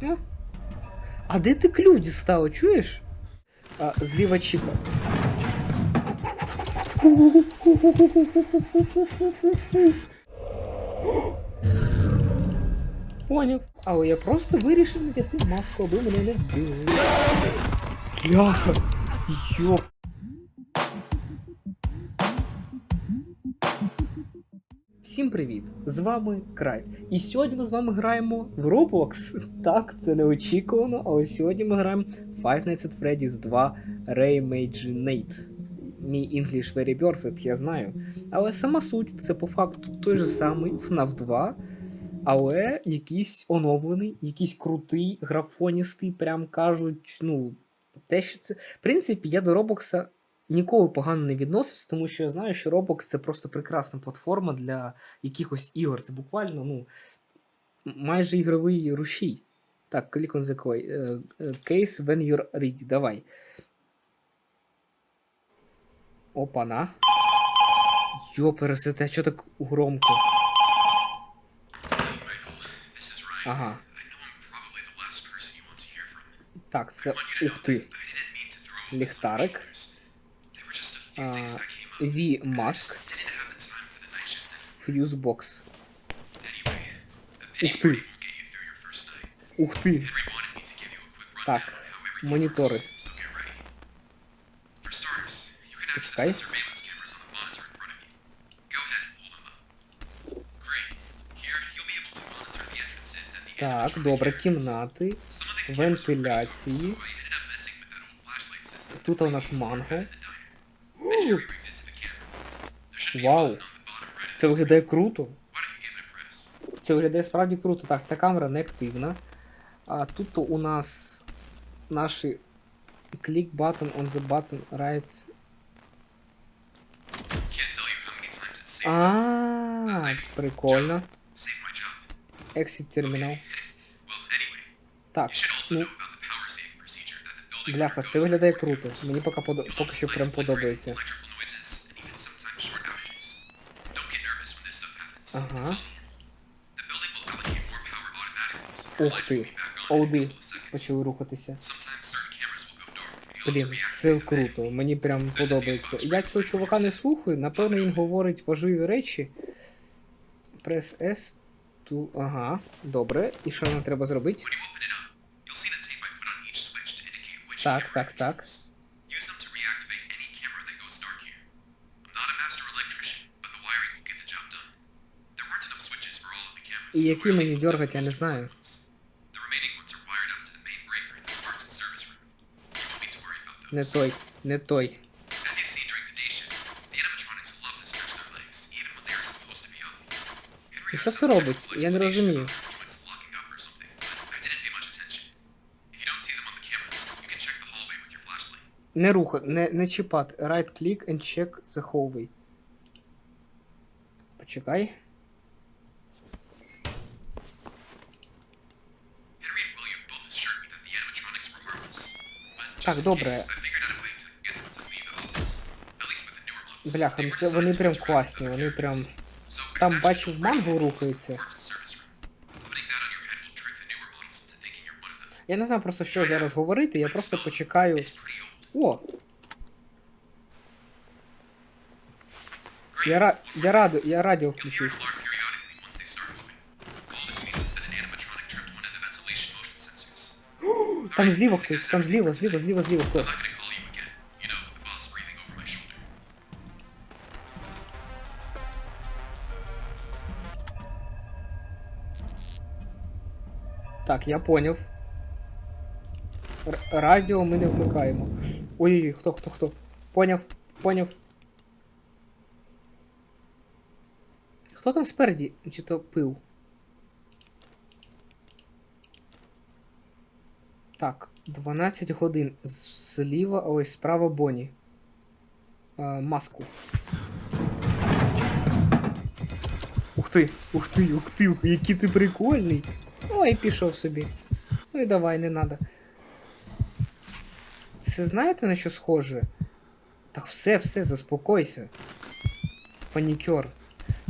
Ну. А де ти клюв дістав, чуєш? А, зліва Чіка. Поняв. Але я просто вирішив надягти маску, аби мене не вбили. Бляха. Йоп. Всім привіт! З вами Крайт. І сьогодні ми з вами граємо в Roblox. Так, це неочікувано, але сьогодні ми граємо Five Nights at Freddy's 2 Reimaginate. Мій English very perfect, я знаю. Але сама суть це по факту той же самий FNAF 2, але якийсь оновлений, якийсь крутий, графоністий, прям кажуть, ну, те, що це. В принципі, я до Робокса ніколи погано не відносився, тому що я знаю, що Roblox це просто прекрасна платформа для якихось ігор. Це буквально, ну, майже ігровий рушій. Так, click on the coin. Е, е, Case when you're ready. Давай. Опана. Йопересете, що так громко? Ryan. Ага. Так, це. Ух ти. that were just a few А, things that came up. V and I Mask. just didn't have the time for the night shift anymore. Fuse Box. Anyway, a Ух night. Ух quick Так, and the Так, добре, кімнати. Вентиляції. Тут у нас манго. Вау. of Це виглядає круто. Це виглядає справді круто. Так, ця камера не активна. А тут у нас наші click button on the button right. А, прикольно. Exit terminal. Так, ну, бляха, це виглядає круто. Мені поки, подо... поки що прям подобається. Ага. Ух ти. Олди почали рухатися. Блін, це круто. Мені прям подобається. Я цього чувака не слухаю, напевно, він говорить важливі речі. Press S. Ту... Ага, добре. І що нам треба зробити? Так, так, так. І які мені дергать, я не знаю. Не той, не той. І що це робить? Я не розумію. Не руха, не, не чіпати. Right click and check the hallway. Почекай. Так, добре. Бляха, ну вони прям класні, вони прям. Там бачив now, рухається. Я не знаю просто що зараз говорити, я просто почекаю. It's pretty old. О! Я, ра... я, раду... я радіо You'll hear включив. an alarm periodically once they start moving. All this means is that an animatronic tripped one of the ventilation motion sensors. Там зліва хтось, там зліва, зліва, зліва, зліва хто. I'm not gonna call you again. You know, the boss breathing over my shoulder. Так, я поняв. Р- радіо ми не вмикаємо. Ой-ой-ой, хто, хто, хто? Поняв, поняв. Хто там спереді? Чи то пив? Так, 12 годин. Зліва, ой, справа Бонні. А, маску. Ух ти, ух ти, ух ти, який ти прикольний. Ой, пішов собі. Ну і давай, не надо. Це знаєте на що схоже? Так все, все, заспокойся. Панікер.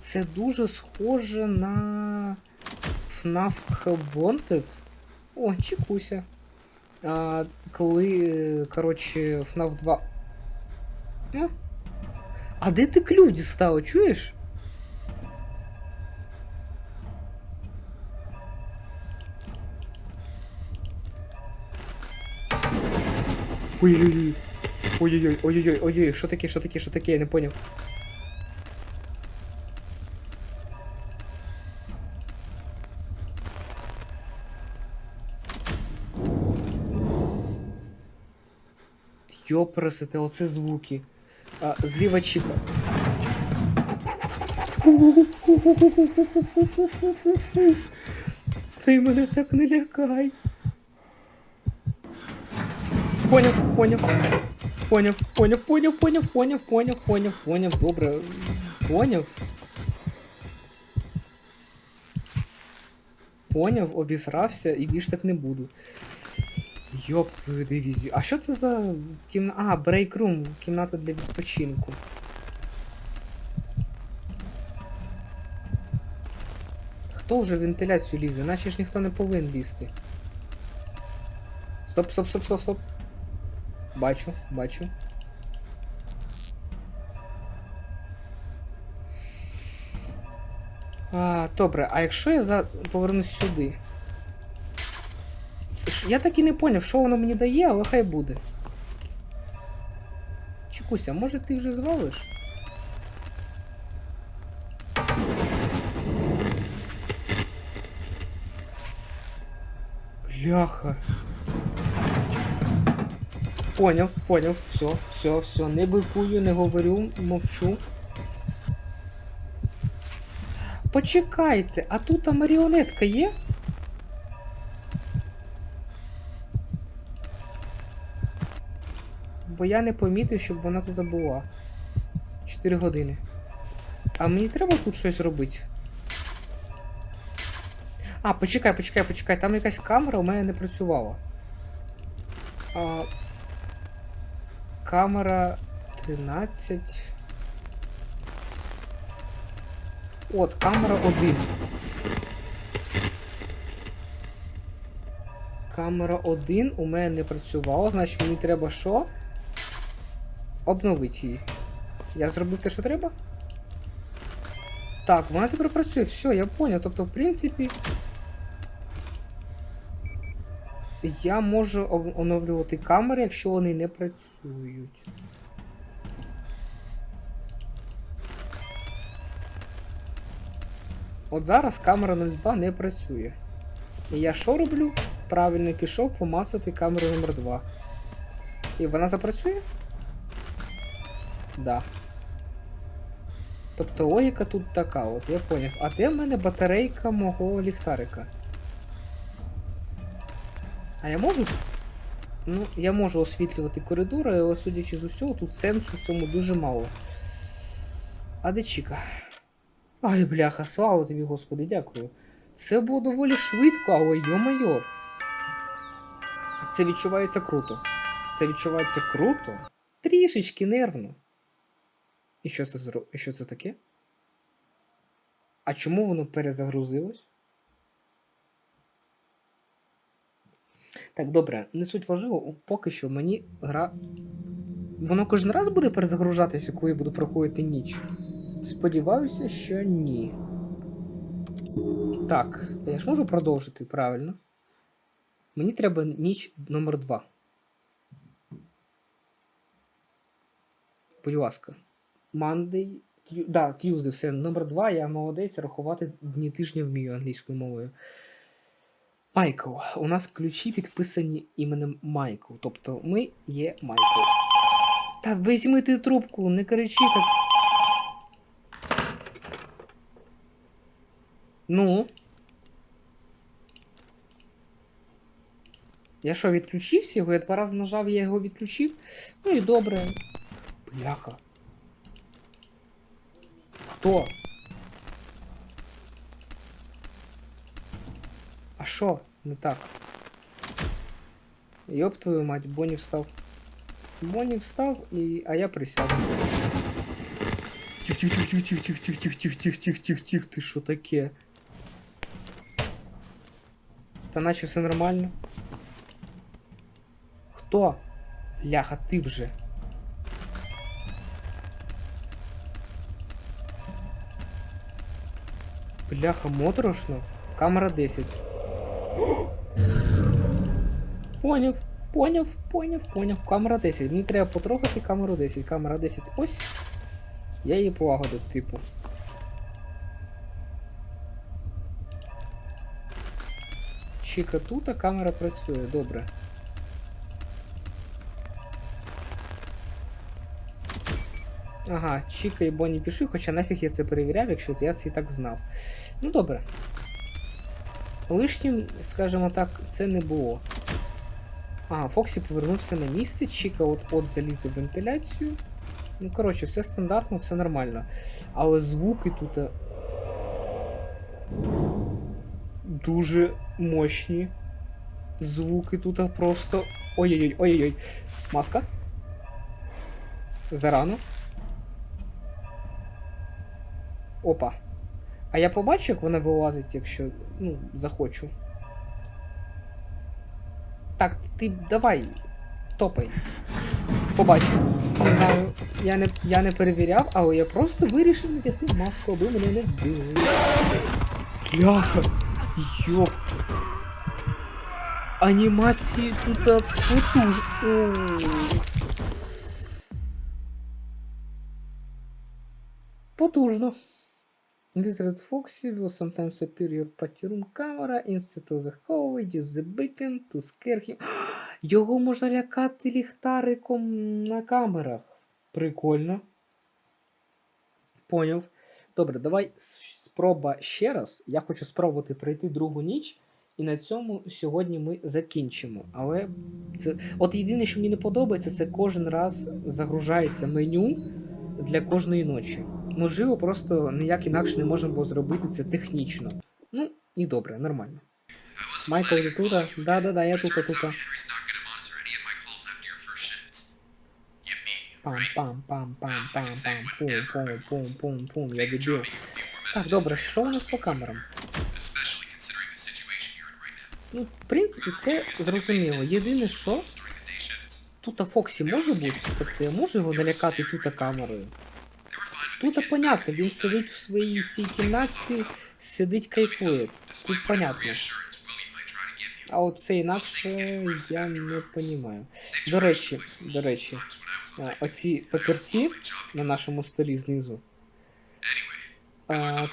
Це дуже схоже на FNAF Help Wanted. О, чекуся. А, коли, коротше, FNAF 2. А? а де ти ключ дістав, чуєш? Ой-ой-ой. Ой-ой-ой, ой-ой-ой, ой-ой, що таке, що таке, що таке, я не поняв. Йопросите, оце звуки. А, зліва чіка. Ти мене так не лякай. Поняв, поняв. Поняв, поняв, поняв, поняв, поняв, поняв, поняв, поняв, добре. Поняв. Поняв, обісрався і більш так не буду. Йоп твою дивізію. А що це за кімна... А, брейкрум, кімната для відпочинку. Хто вже вентиляцію лізе? Наче ж ніхто не повинен лізти. Стоп, стоп, стоп, стоп, стоп. Бачу, бачу. А, добре, а якщо я за... повернусь сюди? Це ж- Я так і не поняв, що воно мені дає, але хай буде. Чекуся, може ти вже звалиш? Бляха. Поняв, поняв, все, все, все, не бикую, не говорю, мовчу. Почекайте, а тут маріонетка є? Бо я не помітив, щоб вона тут була. 4 години. А мені треба тут щось робити. А, почекай, почекай, почекай, там якась камера у мене не працювала. А, камера 13. От, камера 1. Камера 1 у мене не працювала, значить мені треба що? Обновити її. Я зробив те, що треба? Так, вона тепер працює, все, я поняв. Тобто, в принципі. Я можу оновлювати камери, якщо вони не працюють. От зараз камера 02 не працює. І я що роблю? Правильно пішов помацати камеру номер 2. І вона запрацює? Да. Тобто логіка тут така, от я поняв. А де в мене батарейка мого ліхтарика? А я можу? Ну, я можу освітлювати коридори, але судячи з усього, тут сенсу в цьому дуже мало. А де Чіка? Ай, бляха, слава тобі, господи, дякую. Це було доволі швидко, але йо-моє. Це відчувається круто. Це відчувається круто. Трішечки нервно. І що це зро... І що це таке? А чому воно перезагрузилось? Так, добре, не суть важливо, поки що мені гра. Воно кожен раз буде перезагружатися, коли я буду проходити ніч. Сподіваюся, що ні. Так, я ж можу продовжити правильно. Мені треба ніч номер 2. Будь ласка. Тю... Да, Tuesday, все. Номер 2, я молодець, рахувати дні тижня вмію англійською мовою. Майкл. У нас ключі підписані іменем Майкл. Тобто ми є Майкл. Та візьми ти трубку, не кричи так. Ну. Я що, відключився його? Я два рази нажав, я його відключив. Ну і добре. Бляха. Хто? А що? Не так. Йоп твою мать, Бонні встав. Бонні встав, і... а я присяду. Тих, тих, тих, тих, тих, тих, тих, тих, тих, тих, тих, тих, тих, ти що таке? Та наче все нормально. Хто? Ляха, ти вже. Бляха, моторошно. Камера 10. Поняв, поняв, поняв, поняв. Камера 10. Мені треба потрогати камеру 10. Камера 10. Ось. Я її полагодив, типу. Чіка тут, а камера працює, добре. Ага, Чіка і Бонні пішли, хоча нафіг я це перевіряв, якщо я це і так знав. Ну добре. Лишнім, скажімо так, це не було. Ага, Фоксі повернувся на місце, Чіка от-от залізе в вентиляцію. Ну, коротше, все стандартно, все нормально. Але звуки тут. е, Дуже мощні. Звуки тут просто. Ой-ой-ой, ой-ой-ой. Маска. Зарано. Опа. А я побачу, як вона вилазить, якщо. Ну, захочу. Так, ти давай. Топай. Побачу. Не знаю, я не, я не перевіряв, але я просто вирішив надягти маску, аби мене не вбили. Бляха! Йоп! Анімації тут потуж. Потужно. Wizard Foxy will sometimes appear your party room camera instead of the hallway, use the beacon to scare him. Його можна лякати ліхтариком на камерах. Прикольно. Поняв. Добре, давай спроба ще раз. Я хочу спробувати пройти другу ніч, і на цьому сьогодні ми закінчимо. Але це. От єдине, що мені не подобається, це кожен раз загружається меню для кожної ночі. Можливо, просто ніяк інакше не можна було зробити це технічно. Ну, і добре, нормально. Майкл, ти тут? Да-да-да, я тут, тут. out Henry's not going to monitor any of my calls after your first shift. You me, Пам, right? пам, пам, пам, пам, пам, пум, пум, пум, пум, пум, я дебіл. Так, добре, що у нас по камерам? Ну, в принципі, все зрозуміло. Єдине, що тут Фоксі може бути, тобто я можу його налякати тут камерою. Тут понятно, він сидить в своїй цій кімнаті, сидить кайфує. Тут понятно. А от це інакше я не розумію. До речі, до речі, оці папірці на нашому столі знизу.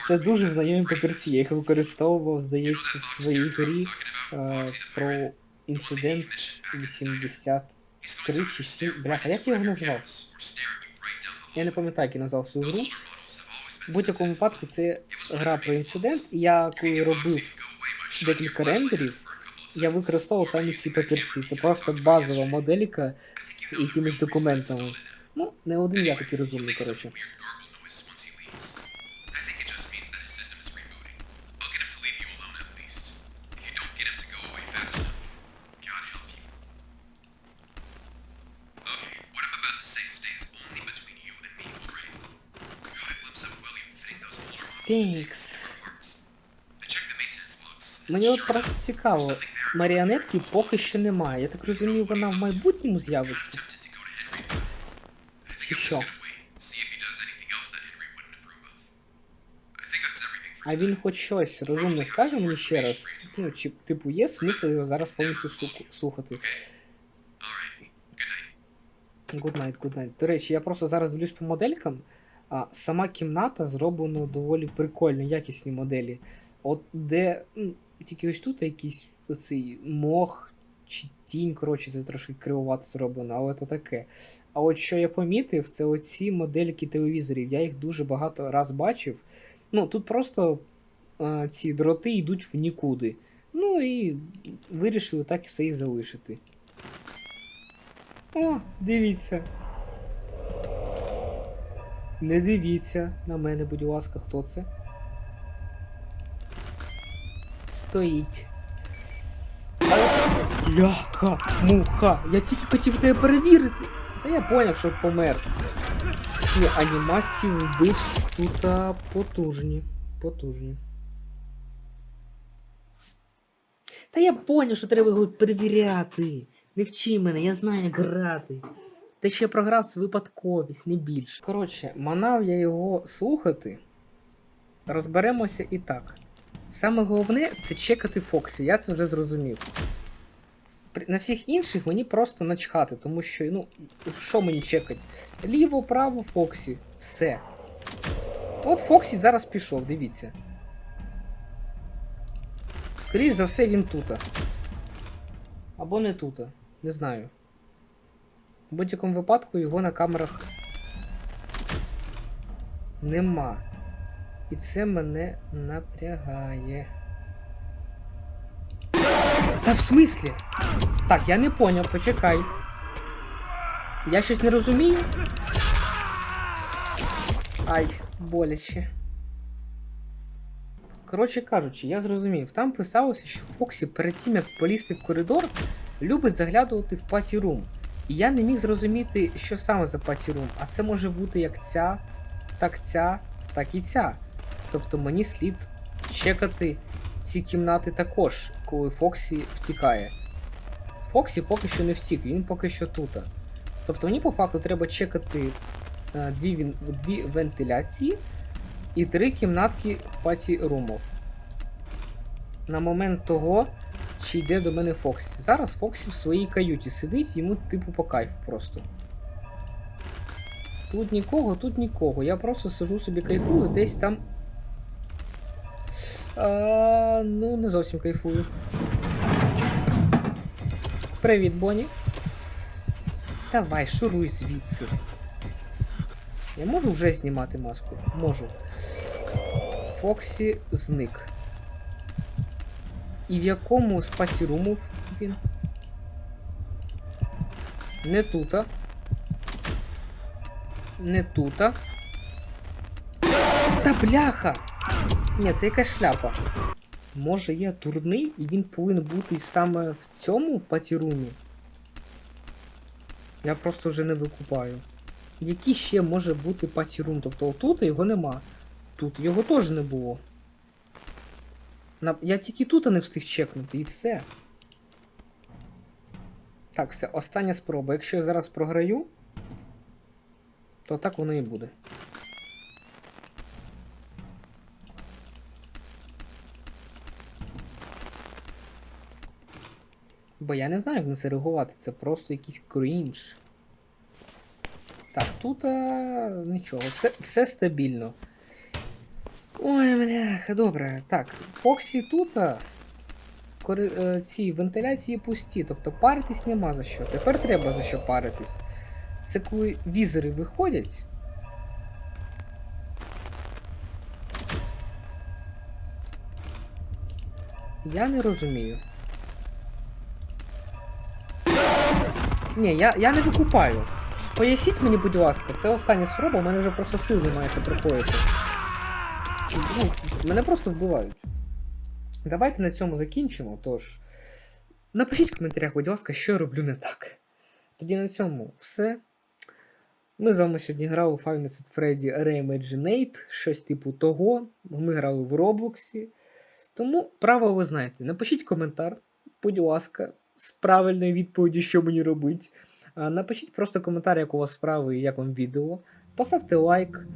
Це дуже знайомі папірці. Я їх використовував, здається, в своїй грі про інцидент 83 чи 7. Бляха, як я його назвав? Я не пам'ятаю, як я назвав свою гру. В будь-якому випадку це гра про інцидент, і я коли робив декілька рендерів, я використовував саме ці папірці. Це просто базова моделька з якимись документами. Ну, не один я такий розумний, коротше. And Мені от просто цікаво, маріонетки поки що немає. Я так розумію, вона в майбутньому з'явиться. Чи що? А він хоч щось розумне скаже мені ще раз. Ну, чи типу є смисл його зараз повністю слухати. Good night, good night. До речі, я просто зараз дивлюсь по моделькам. А сама кімната зроблена доволі прикольно, якісні моделі. От де ну, тільки ось тут якийсь оцей мох чи тінь, коротше, це трошки кривовато зроблено, але то таке. А от що я помітив, це оці модельки телевізорів. Я їх дуже багато раз бачив. Ну, тут просто а, ці дроти йдуть в нікуди. Ну і вирішили так і все і залишити. О, дивіться. Не дивіться на мене, будь ласка, хто це? Стоїть. Ляха, муха. Я тільки хотів тебе перевірити. Та я поняв, що помер. Ні, анімації вбивств тут потужні. Потужні. Та я поняв, що треба його перевіряти. Не вчи мене, я знаю, як грати. Що я програв, це випадковість, не більше. Коротше, манав я його слухати. Розберемося і так. Саме головне це чекати Фоксі, я це вже зрозумів. На всіх інших мені просто начхати, тому що, ну, що мені чекати? Ліво, право, Фоксі. Все. От Фоксі зараз пішов, дивіться. Скоріш за все, він тута. Або не тута. Не знаю. В будь-якому випадку його на камерах нема. І це мене напрягає. Та в смислі? Так, я не поняв, почекай. Я щось не розумію. Ай, боляче. Коротше кажучи, я зрозумів, там писалося, що Фоксі перед тим, як полізти в коридор, любить заглядувати в паті-рум. І я не міг зрозуміти, що саме за паті-рум, а це може бути як ця, так ця, так і ця. Тобто мені слід чекати ці кімнати також, коли Фоксі втікає. Фоксі поки що не втік, він поки що тут. Тобто мені по факту треба чекати е, дві, він- дві вентиляції і три кімнатки паті румов. На момент того, чи йде до мене Фоксі. Зараз Фоксі в своїй каюті сидить, йому типу по кайфу просто. Тут нікого, тут нікого. Я просто сижу собі кайфую, десь там. А, ну, не зовсім кайфую. Привіт, Бонні. Давай, шуруй звідси. Я можу вже знімати маску? Можу. Фоксі зник. І в якому з патірумів він? Не тута. Не тута. Та бляха! Ні, це якась шляпа. Може я дурний і він повинен бути саме в цьому патірумі? Я просто вже не викупаю. Який ще може бути патірум? Тобто отут його нема. Тут його теж не було. Я тільки тут не встиг чекнути і все. Так, все, остання спроба. Якщо я зараз програю, то так воно і буде. Бо я не знаю, як на це реагувати. Це просто якийсь крінж. Так, тут а, нічого, все, все стабільно. Ой, бляха, добре. Так, Фоксі тут. Кори... е, Ці вентиляції пусті, тобто паритись нема за що. Тепер треба за що паритись. Це коли візори виходять. Я не розумію. Ні, я, я не викупаю. Поясніть мені, будь ласка, це остання спроба, у мене вже просто сил немає це приходити. Ну, мене просто вбивають. Давайте на цьому закінчимо. Тож, напишіть в коментарях, будь ласка, що я роблю не так. Тоді на цьому все. Ми з вами сьогодні грали у Five Nights at Freddy Reimaginate, щось типу того. Ми грали в Роблоксі. Тому право ви знаєте. Напишіть коментар, будь ласка, з правильною відповіддю, що мені робити. Напишіть просто коментар, як у вас справи і як вам відео. Поставте лайк.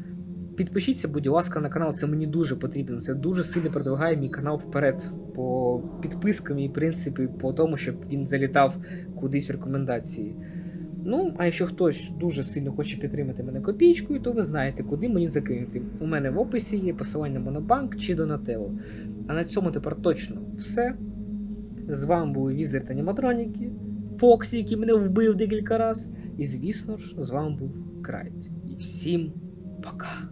Підпишіться, будь ласка, на канал, це мені дуже потрібно. Це дуже сильно продвигає мій канал вперед по підпискам і в принципі по тому, щоб він залітав кудись в рекомендації. Ну, а якщо хтось дуже сильно хоче підтримати мене копійкою, то ви знаєте, куди мені закинути. У мене в описі є посилання на Монобанк чи Донателло. А на цьому тепер точно все. З вами були Візер та Аніматроніки, Фоксі, який мене вбив декілька разів. І звісно ж, з вами був Крайт. Всім пока!